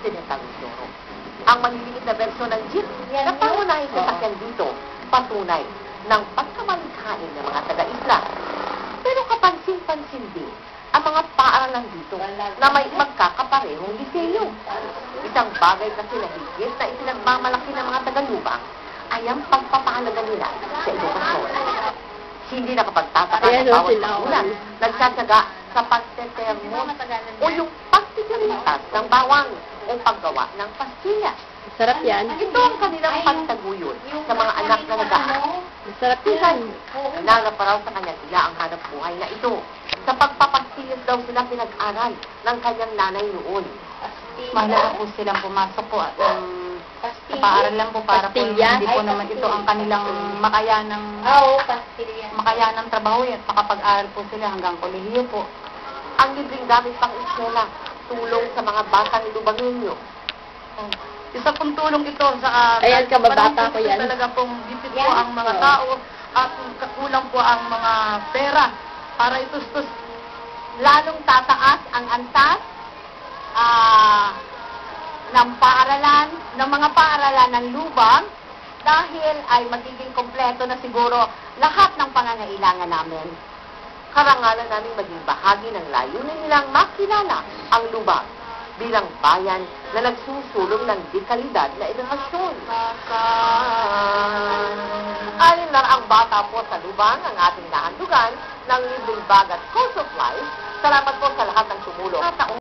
Occidental Mindoro. Ang maliliit na bersyon ng jeep na pangunahing sasakyan dito, patunay ng pagkamalikhain ng mga taga-isla. Pero kapansin-pansin din ang mga paaralan dito na may magkakaparehong disenyo. Isang bagay kasi na higit na ipinagmamalaki ng mga taga-lubang ay ang pagpapahalaga nila sa edukasyon. Hindi nakapagtataka ng oh, bawat sila, oh. magulang nagsasaga sa pagtetermos o yung pagtitiritas ng bawang o paggawa ng pastilya. Sarap yan. Ito ang kanilang pagtaguyod sa mga anak na nag-aaral. Sarap yan. Hinanap pa raw sa kanyang ina ang hanap buhay na ito. Sa pagpapagtilis daw sila pinag-aral ng kanyang nanay noon. Mahalaga po silang pumasok po at um, sa paaralan po para po hindi po naman ito ang kanilang makayanang makayanang trabaho at makapag-aral po sila hanggang kolehiyo po. Ang libreng gamit pang eskwela, tulong sa mga bata ni Lubangenyo. Isa pong tulong ito sa uh, Ayan, kababata ko yan. Talaga pong dipit po ang mga Oo. tao at kakulang po ang mga pera para itustos Lalong tataas ang antas ah, ng paaralan, ng mga paaralan ng lubang dahil ay magiging kompleto na siguro lahat ng pangangailangan namin. Karangalan namin maging bahagi ng layunin nilang makilala ang lubang bilang bayan na nagsusulong ng dekalidad na edukasyon. Alin lang ang bata po sa lubang ang ating nahandugan ng libreng bag at course of life. Salamat po sa lahat ng tumulong.